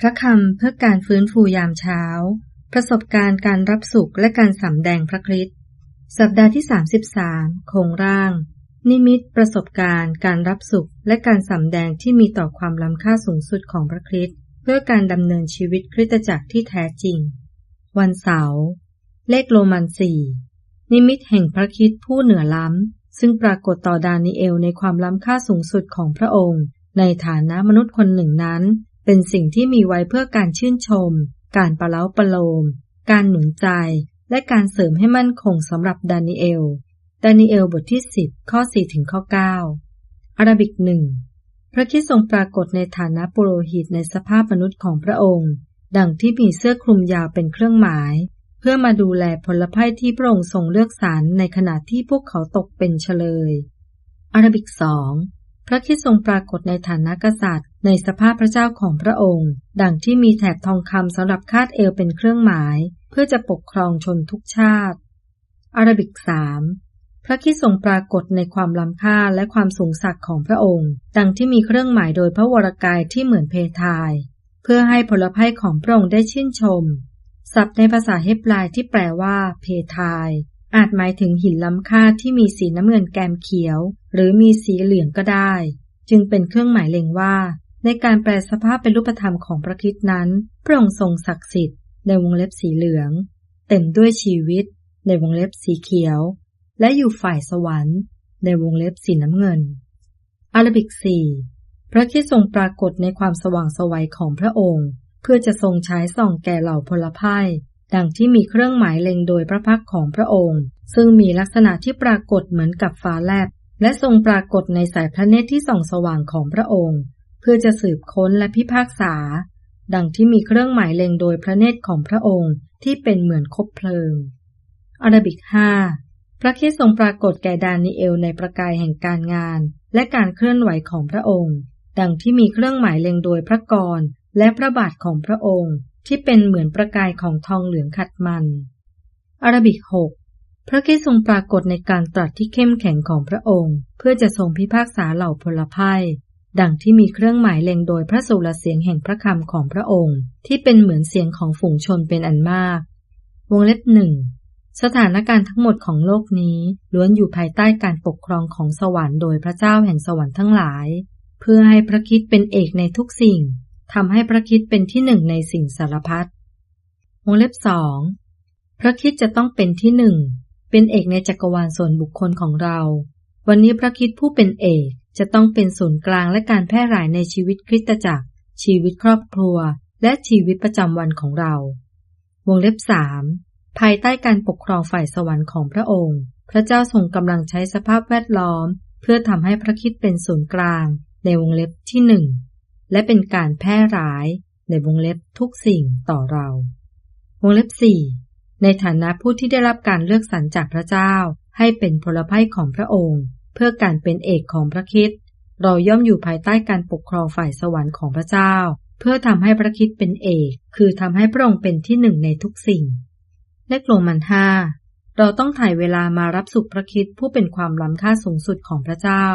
พระคำเพื่อการฟื้นฟูยามเช้า ประสบการณ์การรับสุขและการสำแดงพระคริสต์สัปดาห์ที่ 33 โครงร่าง นิมิตประสบการณ์ การรับสุขและการสำแดงที่มีต่อความล้ำค่าสูงสุดของพระคริสต์เพื่อการดำเนินชีวิตคริสตจักรที่แท้จริง วันเสาร์เลขโรมันสี่นิมิตแห่งพระคิดผู้เหนือล้ำ ซึ่งปรากฏต่อดานิเอลในความล้ำค่าสูงสุดของพระองค์ ในฐานะมนุษย์คนหนึ่งนั้น เป็นสิ่งที่มีไว้เพื่อการชื่นชม การประเล้าประโลม การหนุนใจ และการเสริมให้มั่นคงสำหรับดานิเอล ดานิเอลบทที่ 10 ข้อ 4 ถึงข้อ 9 อาราบิกหนึ่งพระคิดทรงปรากฏในฐานะปุโรหิตในสภาพมนุษย์ของพระองค์ ดังที่มีเสื้อคลุมยาวเป็นเครื่องหมาย เพื่อมาดูแลผลภัยที่พระองค์ทรงเลือกสรรในขณะที่พวกเขาตกเป็นเฉลยอาราบิกสองพระคิดทรงปรากฏในฐานะกษัตริย์ ในสภาพพระเจ้าของพระองค์ ดังที่มีแถบทองคำสำหรับคาดเอวเป็นเครื่องหมาย เพื่อจะปกครองชนทุกชาติอาราบิกสามพระคิดทรงปรากฏในความล้ำค่าและความสูงสักของพระองค์ ดังที่มีเครื่องหมายโดยพระวรกายที่เหมือนเพทาย เพื่อให้ผลภัยของพระองค์ได้ชื่นชม ศัพท์ในภาษาเฮบรายที่แปลว่า เพทาย อาจหมายถึงหินล้ำค่าที่มีสีน้ำเงินแกมเขียว หรือมีสีเหลืองก็ได้ จึงเป็นเครื่องหมายเล็งว่า ในการแปลสภาพเป็นรูปธรรมของพระคิดนั้นพระองค์ทรงศักดิ์สิทธิ์ในวงเล็บสีเหลือง เต็มด้วยชีวิต ในวงเล็บสีเขียว และอยู่ฝ่ายสวรรค์ ในวงเล็บสีน้ำเงิน อารบิกสี่พระคิดทรงปรากฏในความสว่างสวัยของพระองค์ เพื่อจะทรงใช้ส่องแก่เหล่าพลพ่ายดังที่มีเครื่องหมายเล็งโดยพระพักของพระองค์ ซึ่งมีลักษณะที่ปรากฏเหมือนกับฟ้าแลบ และทรงปรากฏในสายพระเนตรที่ส่องสว่างของพระองค์ พื่อจะสืบค้นและพิพากษา ดังที่มีเครื่องหมายเล็งโดยพระเนตรของพระองค์ที่เป็นเหมือนคบเพลิง อาราบิกห้าพระคิดทรงปรากฏแก่ดานิเอลในประกายแห่งการงาน และการเคลื่อนไหวของพระองค์ ดังที่มีเครื่องหมายเล็งโดยพระกรและพระบาทของพระองค์ ที่เป็นเหมือนประกายของทองเหลืองขัดมัน อาราบิกหกพระคิดทรงปรากฏในการตรัสที่เข้มแข็งของพระองค์ เพื่อจะทรงพิพากษาเหล่าพลภัย ดังที่มีเครื่องหมายเล็งโดยพระสุรเสียงแห่งพระคำของพระองค์ ที่เป็นเหมือนเสียงของฝูงชนเป็นอันมาก วงเล็บหนึ่งสถานการณ์ทั้งหมดของโลกนี้ล้วนอยู่ภายใต้การปกครองของสวรรค์โดยพระเจ้าแห่งสวรรค์ทั้งหลาย เพื่อให้พระคิดเป็นเอกในทุกสิ่งทำให้พระคิดเป็นที่หนึ่งในสิ่งสารพัดวงเล็บสองพระคิดจะต้องเป็นที่หนึ่งเป็นเอกในจักรวาลส่วนบุคคลของเรา วันนี้พระคิดผู้เป็นเอก จะต้องเป็นศูนย์กลางและการแพร่หลายในชีวิตคริสตจักร ชีวิตครอบครัว และชีวิตประจำวันของเรา วงเล็บสามภายใต้การปกครองฝ่ายสวรรค์ของพระองค์ พระเจ้าทรงกำลังใช้สภาพแวดล้อม เพื่อทำให้พระคิดเป็นศูนย์กลางในวงเล็บที่หนึ่งและเป็นการแพร่ร้ายในวงเล็บทุกสิ่งต่อเรา วงเล็บสี่ในฐานะผู้ที่ได้รับการเลือกสรรจากพระเจ้าให้เป็นพลภัยของพระองค์ เพื่อการเป็นเอกของพระคิดเราย่อมอยู่ภายใต้การปกครองฝ่ายสวรรค์ของพระเจ้า เพื่อทำให้พระคิดเป็นเอก คือทำให้พระองค์เป็นที่หนึ่งในทุกสิ่งเลขโรมันห้าเราต้องถ่ายเวลามารับสุขพระคิดผู้เป็นความล้ำค่าสูงสุดของพระเจ้า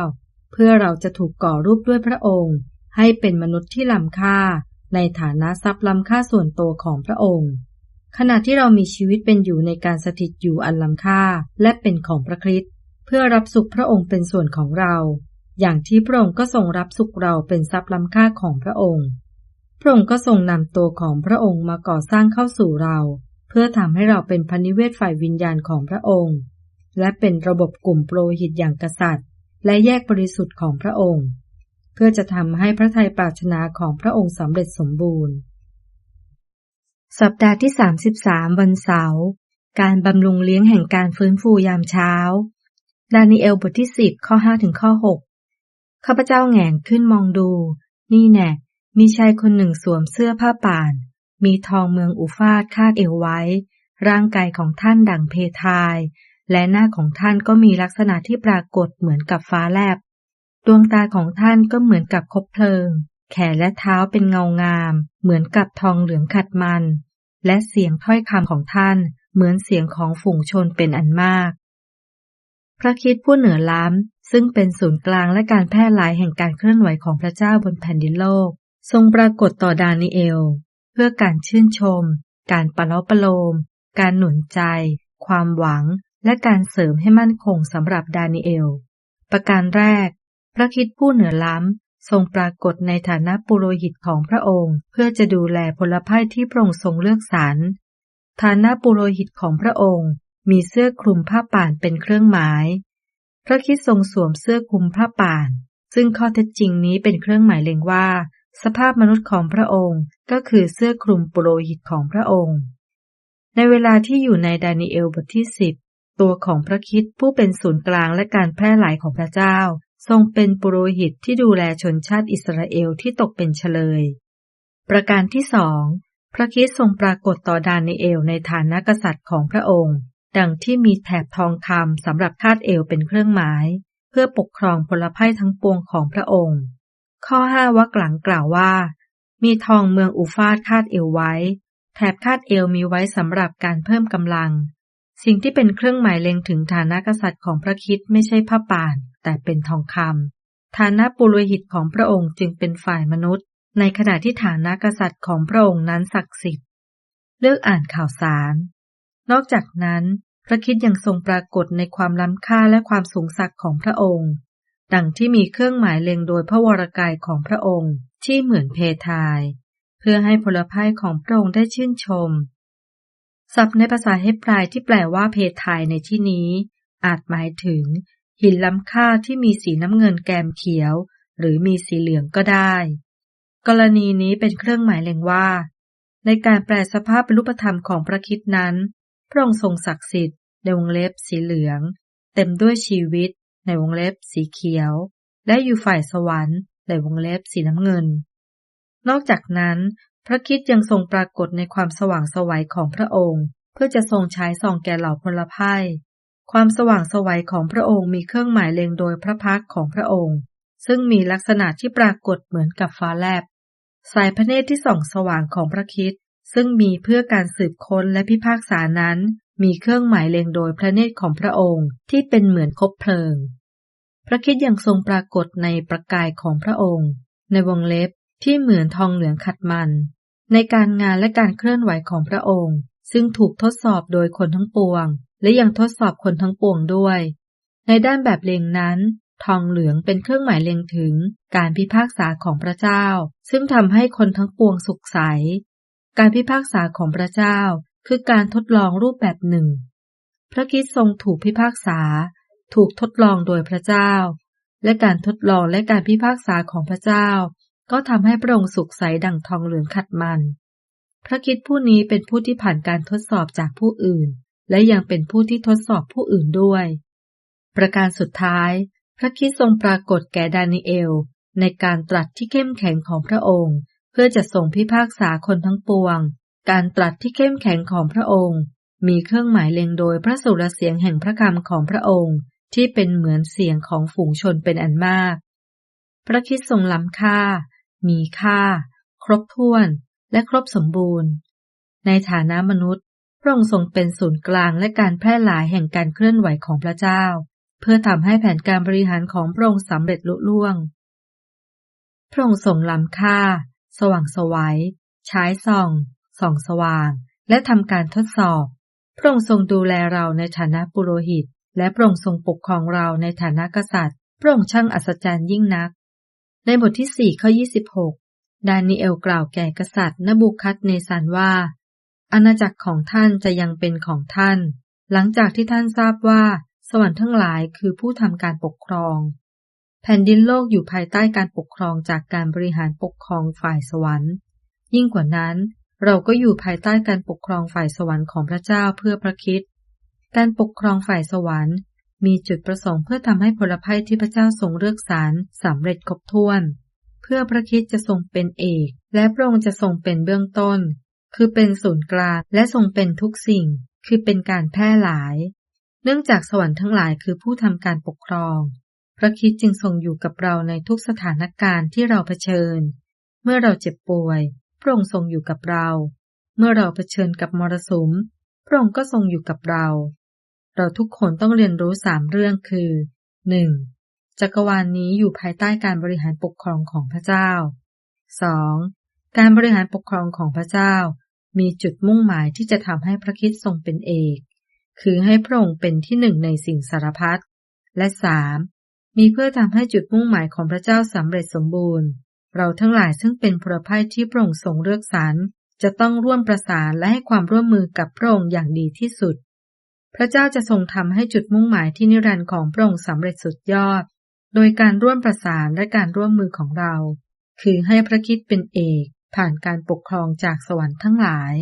เพื่อเราจะถูกก่อรูปด้วยพระองค์ ให้เป็นมนุษย์ที่ล้ำค่า ในฐานะทรัพย์ล้ำค่าส่วนตัวของพระองค์ ขณะที่เรามีชีวิตเป็นอยู่ในการสถิตอยู่อันล้ำค่าและเป็นของพระคริสต์ พื่อรับสุขพระองค์เป็นส่วนของเรา อย่างที่พระองค์ก็ทรงรับสุขเราเป็นทรัพย์ล้ำค่าของพระองค์ พระองค์ก็ทรงนำตัวของพระองค์มาก่อสร้างเข้าสู่เรา เพื่อทำให้เราเป็นพันิเวศฝ่ายวิญญาณของพระองค์ และเป็นระบบกลุ่มโปรหิตอย่างกษัตริย์ และแยกบริสุทธิ์ของพระองค์ เพื่อจะทำให้พระทัยปรารถนาของพระองค์สำเร็จสมบูรณ์ สัปดาห์ที่ 33 วันเสาร์การบำรุงเลี้ยงแห่งการฟื้นฟูยามเช้า ดานิเอลบทที่10ข้อ5ถึงข้อ6ข้าพเจ้าแงนขึ้นมองดู นี่แน่มีชายคนหนึ่งสวมเสื้อผ้าป่าน มีทองเมืองอุฟาดคาดเอวไว้ ร่างกายของท่านดั่งเพทาย และหน้าของท่านก็มีลักษณะที่ปรากฏเหมือนกับฟ้าแลบ ดวงตาของท่านก็เหมือนกับคบเพลิง แขนและเท้าเป็นเงางาม เหมือนกับทองเหลืองขัดมัน และเสียงถ้อยคำของท่าน เหมือนเสียงของฝูงชนเป็นอันมาก พระคิดผู้เหนือล้ำซึ่งเป็นศูนย์กลางและการแพร่หลายแห่งการเคลื่อนไหวของพระเจ้าบนแผ่นดินโลก ทรงปรากฏต่อดานิเอล เพื่อการชื่นชม การปล้อประโลม การหนุนใจ ความหวัง และการเสริมให้มั่นคงสำหรับดานิเอล ประการแรก พระคิดผู้เหนือล้ำทรงปรากฏในฐานะปุโรหิตของพระองค์ เพื่อจะดูแลพลภัยที่พระองค์ทรงเลือกสรรฐานะปุโรหิตของพระองค์ มีเสื้อคลุมผ้าป่านเป็นเครื่องหมาย พระคิดทรงสวมเสื้อคลุมผ้าป่าน ซึ่งข้อเท็จจริงนี้เป็นเครื่องหมายเล็งว่า สภาพมนุษย์ของพระองค์ก็คือเสื้อคลุมปุโรหิตของพระองค์ ในเวลาที่อยู่ในดานิเอลบทที่สิบตัวของพระคิดผู้เป็นศูนย์กลางและการแพร่หลายของพระเจ้า ทรงเป็นปุโรหิตที่ดูแลชนชาติอิสราเอลที่ตกเป็นเฉลย ประการที่สองพระคิดทรงปรากฏต่อดานิเอลในฐานะกษัตริย์ของพระองค์ ดังที่มีแถบทองคำสำหรับคาดเอวเป็นเครื่องหมาย เพื่อปกครองพลภัยทั้งปวงของพระองค์ ข้อห้าวักหลังกล่าวว่า มีทองเมืองอูฟาดคาดเอวไว้ แถบคาดเอวมีไว้สำหรับการเพิ่มกำลัง สิ่งที่เป็นเครื่องหมายเล็งถึงฐานะกษัตริย์ของพระคิดไม่ใช่ผ้าป่าน แต่เป็นทองคำฐานะปุโรหิตของพระองค์จึงเป็นฝ่ายมนุษย์ ในขณะที่ฐานะกษัตริย์ของพระองค์นั้นศักดิ์สิทธิ์ เลือกอ่านข่าวสาร นอกจากนั้น พระคิดยังทรงปรากฏในความล้ำค่าและความสูงสักของพระองค์ ดังที่มีเครื่องหมายเล็งโดยพระวรกายของพระองค์ที่เหมือนเพทาย เพื่อให้พลภัยของพระองค์ได้ชื่นชม ศัพท์ในภาษาเฮบรายที่แปลว่าเพทายในที่นี้ อาจหมายถึง หินล้ำค่าที่มีสีน้ำเงินแกมเขียว หรือมีสีเหลืองก็ได้ กรณีนี้เป็นเครื่องหมายเล็งว่าในการแปลสภาพรูปธรรมของพระคิดนั้น พระองค์ทรงศักดิ์สิทธิ์ในวงเล็บสีเหลือง เต็มด้วยชีวิตในวงเล็บสีเขียว และอยู่ฝ่ายสวรรค์ในวงเล็บสีน้ำเงิน นอกจากนั้น พระคิดยังทรงปรากฏในความสว่างสวัยของพระองค์ เพื่อจะทรงใช้ส่องแก่เหล่าพลภัยความสว่างสวัยของพระองค์มีเครื่องหมายเล็งโดยพระพักของพระองค์ ซึ่งมีลักษณะที่ปรากฏเหมือนกับฟ้าแลบ สายพระเนตรที่ส่องสว่างของพระคิด ซึ่งมีเพื่อการสืบค้นและพิพากษานั้น มีเครื่องหมายเล็งโดยพระเนตรของพระองค์ที่เป็นเหมือนคบเพลิง พระคิดยังทรงปรากฏในประกายของพระองค์ ในวงเล็บที่เหมือนทองเหลืองขัดมัน ในการงานและการเคลื่อนไหวของพระองค์ ซึ่งถูกทดสอบโดยคนทั้งปวง และยังทดสอบคนทั้งปวงด้วย ในด้านแบบเลงนั้นทองเหลืองเป็นเครื่องหมายเล็งถึงการพิพากษาของพระเจ้า ซึ่งทำให้คนทั้งปวงสุขใส การพิพากษาของพระเจ้าคือการทดลองรูปแบบหนึ่ง พระคิดทรงถูกพิพากษา ถูกทดลองโดยพระเจ้า และการทดลองและการพิพากษาของพระเจ้า ก็ทำให้พระองค์สุขใสดั่งทองเหลืองขัดมัน พระคิดผู้นี้เป็นผู้ที่ผ่านการทดสอบจากผู้อื่น และยังเป็นผู้ที่ทดสอบผู้อื่นด้วย ประการสุดท้าย พระคิดทรงปรากฏแก่ดานิเอลในการตรัสที่เข้มแข็งของพระองค์ เพื่อจะส่งพิพากษาคนทั้งปวง การตรัสที่เข้มแข็งของพระองค์ มีเครื่องหมายเล็งโดยพระสุรเสียงแห่งพระคำของพระองค์ ที่เป็นเหมือนเสียงของฝูงชนเป็นอันมาก พระคิดทรงล้ำค่า มีค่า ครบถ้วน และครบสมบูรณ์ ในฐานะมนุษย์ พระองค์ทรงเป็นศูนย์กลางและการแพร่หลายแห่งการเคลื่อนไหวของพระเจ้า เพื่อทำให้แผนการบริหารของพระองค์สำเร็จลุล่วง พระองค์ทรงล้ำค่า สว่างสวัยใช้ส่อง ส่องสว่าง และทำการทดสอบ พระองค์ทรงดูแลเราในฐานะปุโรหิต และพระองค์ทรงปกครองเราในฐานะกษัตริย์ พระองค์ช่างอัศจรรย์ยิ่งนัก ในบทที่สี่ข้อยี่สิบหกดานิเอลกล่าวแก่กษัตริย์นบุคัดเนซันว่า อาณาจักรของท่านจะยังเป็นของท่าน หลังจากที่ท่านทราบว่า สวรรค์ทั้งหลายคือผู้ทำการปกครอง แผ่นดินโลกอยู่ภายใต้การปกครองจากการบริหารปกครองฝ่ายสวรรค์ ยิ่งกว่านั้น เราก็อยู่ภายใต้การปกครองฝ่ายสวรรค์ของพระเจ้าเพื่อพระคิด การปกครองฝ่ายสวรรค์ มีจุดประสงค์เพื่อทำให้ผลภัยที่พระเจ้าทรงเลือกสารสำเร็จครบถ้วน เพื่อพระคิดจะทรงเป็นเอก และพระองค์จะทรงเป็นเบื้องต้น คือเป็นศูนย์กลางและทรงเป็นทุกสิ่ง คือเป็นการแพร่หลาย เนื่องจากสวรรค์ทั้งหลายคือผู้ทำการปกครอง ระคิดจึงทรงอยู่กับเราในทุกสถานการณ์ที่เราเผชิญ เมื่อเราเจ็บป่วย พระองค์ทรงอยู่กับเรา เมื่อเราเผชิญกับมรสุม พระองค์ก็ทรงอยู่กับเรา เราทุกคนต้องเรียนรู้สามเรื่องคือ 1. จักรวาลนนี้อยู่ภายใต้การบริหารปกครองของพระเจ้า 2. การบริหารปกครองของพระเจ้า มีจุดมุ่งหมายที่จะทำให้พระคริสต์ทรงเป็นเอก คือให้พระองค์เป็นที่หนึ่งในสิ่งสารพัดและ 3. มีเพื่อทำให้จุดมุ่งหมายของพระเจ้าสำเร็จสมบูรณ์ เราทั้งหลายซึ่งเป็นพลภัยที่พระองค์ทรงเลือกสรรจะต้องร่วมประสานและให้ความร่วมมือกับพระองค์อย่างดีที่สุด พระเจ้าจะทรงทำให้จุดมุ่งหมายที่นิรันดร์ของพระองค์สำเร็จสุดยอด โดยการร่วมประสานและการร่วมมือของเรา คือให้พระคิดเป็นเอก ผ่านการปกครองจากสวรรค์ทั้งหลาย